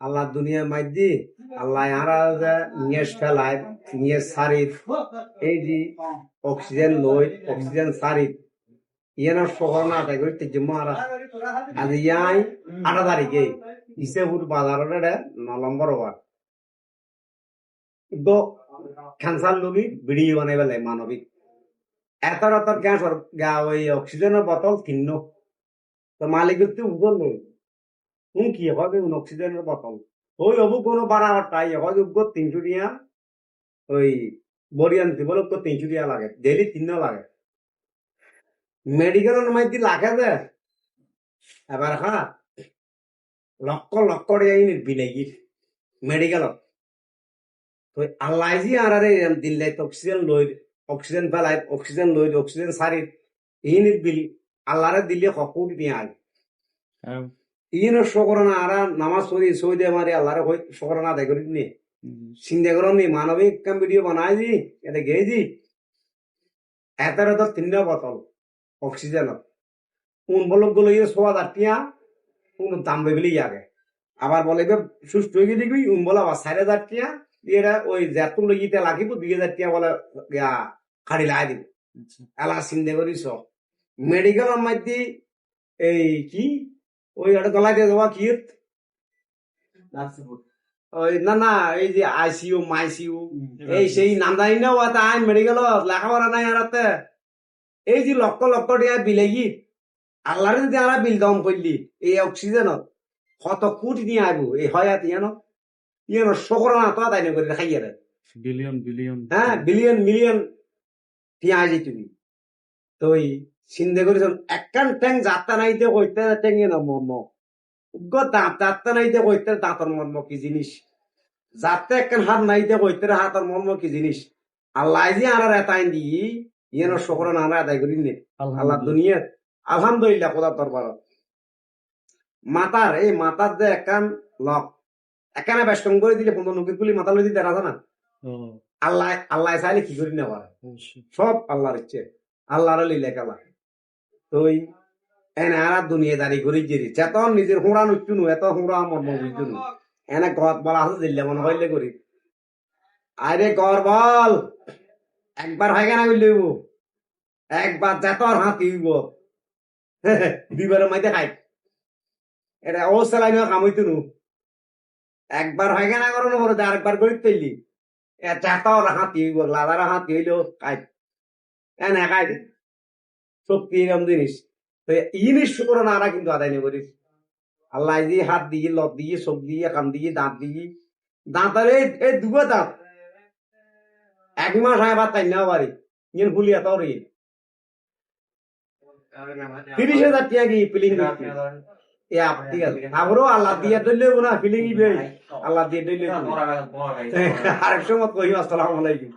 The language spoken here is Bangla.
আল্লাহ দুনিয়া মাইদি আল্লাহ যে নিয়ে ফেলায়, নিয়ে সারিত। এই যে অক্সিজেন লই অক্সিজেন সারিত। পেলে মানবিক। এত এত ক্যান্সার ওই অক্সিজেনের বোতল কিন্ন তো মালিক উগল নেই। হুম কি হবে অক্সিজেনের বোতল ওই অবু কোনো বাড়াবার তাই হয় উগ্র তিনশো ওই বরিয়ান দিব লোক তিনশো টিয়া লাগে ডেলি তিন লাগে। মেডিকেলের মধ্যে লাগে দে এবার হ্যাঁ লক্ষ লক্ষ টিয়া বিলেগি মেডিকেলত তো। আল্লাহ জি আর আরে দিল্লে অক্সিজেন লই অক্সিজেন পেলাই অক্সিজেন লই অক্সিজেন সারি ইনিট বিল আল্লাহরে হকুট নিয়ে আয় ইনো শকরনা আরা নামাজ পড়ি সৌদি মারি আল্লাহরে হই শকরনা আদায় করি নি করো নি মানবিক কাম ভিডিও বানাই দি এটা গেই দি এতারে তো তিনটা বোতল অক্সিজেন কোন বলকগুলো ইয়ে সোয়া দাঁটিয়া কোন দাম বেবলি আগে আবার বলে সুস্থ হয়ে গিয়ে দেখবি উন বলা আবার সাড়ে দাঁটিয়া এরা ওই জ্যাতুন লগিতে লাগিব দুই হাজার টিয়া বলে খাড়ি লাই দিব এলা চিন্তা করিস মেডিকেলের মধ্যে এই কি ওই একটা গলায় দিয়ে দেওয়া কি? ওই না না এই যে আইসিউ মাইসিউ এই সেই নাম জানি না ওটা আইন মেডিকেল লেখাপড়া নাই আর। এই যে লক্ষ লক্ষ টাকা বিলেগি আল্লাহরে যদি আমরা বিল দম করলি এই অক্সিজেনত। কত কোটি নিয়ে আইব এই হয় ইয়ান ইয়ান শকর না তো তাই করে খাইয়ে রে বিলিয়ন বিলিয়ন। হ্যাঁ বিলিয়ন মিলিয়ন। টিয়া আইজি তুমি। তো চিন্তা করেছ একখান ট্যাং যাত্রা নাইতে কইতে ট্যাঙ্গে না মর্ম। উগ্র দাঁত যাত্রা নাইতে কইতে দাঁতর মর্ম কি জিনিস? যাত্রা একখান হাত নাইতে কইতে হাতর মর্ম কি জিনিস? আল্লাহ যে আর এতাইন দি ইয়েন শকর না আমরা আদায় করি নে। আল্লাহ দুনিয়াত আলহামদুলিল্লাহ খোদা দরবার মাতার এই মাতার যে একখান লক এখানে বেশ কম করে দিলে পনেরো নকির গুলি মাথা লই দিতে রাজা না? আল্লাহ আল্লাহ চাইলে কি করি নেওয়ার সব আল্লাহর ইচ্ছে। আল্লাহর লীলা খেলা তো এনে আর দুনিয়া দাঁড়ি করি যে চেতন নিজের হুঁড়া নুচুনু এত হুঁড়া মর্ম এনে গত বলা আছে দিল্লে মনে হইলে করি আরে বল একবার হয় কেনা করলে একবার যেতর হাতি হইব? দুইবারের মাইতে খাই। এটা ও সেলাই নিয়ে একবার হয় কেনা করো বলতে আরেকবার করি তৈলি এ চেতর হাতি হইব? লাদার হাতি হইলেও খাই। এনে খাই সত্যি এরকম জিনিস তো ইনিস শুক্র নারা কিন্তু আদায় আল্লাহ দিয়ে হাত দিয়ে লত দিয়ে চোখ দিয়ে কান দিয়ে দাঁত দিয়ে। এই দুগো দাঁত। এক মাস হয় আবার তাই না পারি ইয়ে ভুলি এত রে। তিরিশ হাজার টিয়া কি ফিলিং ঠিক আছে। আবারও আল্লাহ দিয়ে না ফিলিং আল্লাহ দিয়ে দইলে আরেক সময় কহি আসসালামু আলাইকুম।